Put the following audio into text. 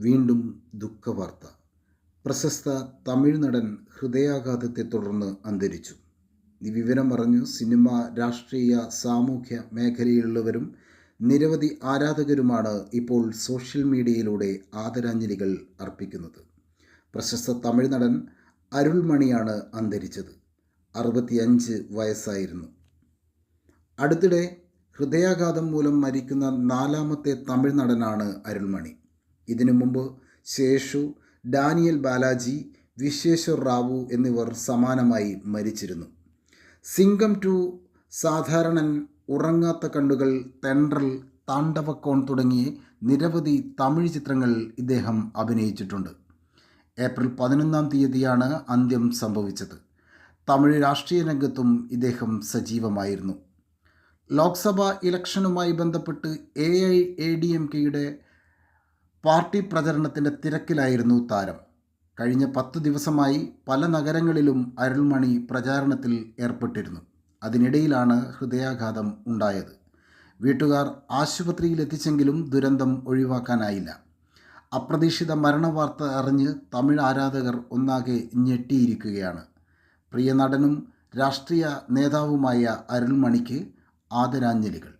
വീണ്ടും ദുഃഖവാർത്ത. പ്രശസ്ത തമിഴ് നടൻ ഹൃദയാഘാതത്തെ തുടർന്ന് അന്തരിച്ചു. ഈ വിവരം പറഞ്ഞു സിനിമ രാഷ്ട്രീയ സാമൂഹ്യ മേഖലയിലുള്ളവരും നിരവധി ആരാധകരുമാണ് ഇപ്പോൾ സോഷ്യൽ മീഡിയയിലൂടെ ആദരാഞ്ജലികൾ അർപ്പിക്കുന്നത്. പ്രശസ്ത തമിഴ് നടൻ അരുൾമണിയാണ് അന്തരിച്ചത്. അറുപത്തിയഞ്ച് വയസ്സായിരുന്നു. അടുത്തിടെ ഹൃദയാഘാതം മൂലം മരിക്കുന്ന നാലാമത്തെ തമിഴ് നടനാണ് അരുൾമണി. ഇതിനു മുമ്പ് ശേഷു ഡാനിയൽ ബാലാജി വിശ്വേശ്വർ റാവു എന്നിവർ സമാനമായി മരിച്ചിരുന്നു. സിംഗം ടു സാധാരണൻ ഉറങ്ങാത്ത കണ്ണുകൾ തെണ്ടൽ താണ്ഡവക്കോൺ തുടങ്ങിയ നിരവധി തമിഴ് ചിത്രങ്ങൾ ഇദ്ദേഹം അഭിനയിച്ചിട്ടുണ്ട്. ഏപ്രിൽ പതിനൊന്നാം തീയതിയാണ് അന്ത്യം സംഭവിച്ചത്. തമിഴ് രാഷ്ട്രീയ രംഗത്തും ഇദ്ദേഹം സജീവമായിരുന്നു. ലോക്സഭാ ഇലക്ഷനുമായി ബന്ധപ്പെട്ട് A I A D M കെയുടെ പാർട്ടി പ്രചരണത്തിന്റെ തിരക്കിലായിരുന്നു താരം. കഴിഞ്ഞ പത്ത് ദിവസമായി പല നഗരങ്ങളിലും അരുൾമണി പ്രചാരണത്തിൽ ഏർപ്പെട്ടിരുന്നു. അതിനിടയിലാണ് ഹൃദയാഘാതം ഉണ്ടായത്. വീട്ടുകാർ ആശുപത്രിയിൽ എത്തിച്ചെങ്കിലും ദുരന്തം ഒഴിവാക്കാനായില്ല. അപ്രതീക്ഷിത മരണവാർത്ത അറിഞ്ഞ് തമിഴ് ആരാധകർ ഒന്നാകെ ഞെട്ടിയിരിക്കുകയാണ്. പ്രിയ നടനും രാഷ്ട്രീയ നേതാവുമായ അരുൾമണിക്ക് ആദരാഞ്ജലികൾ.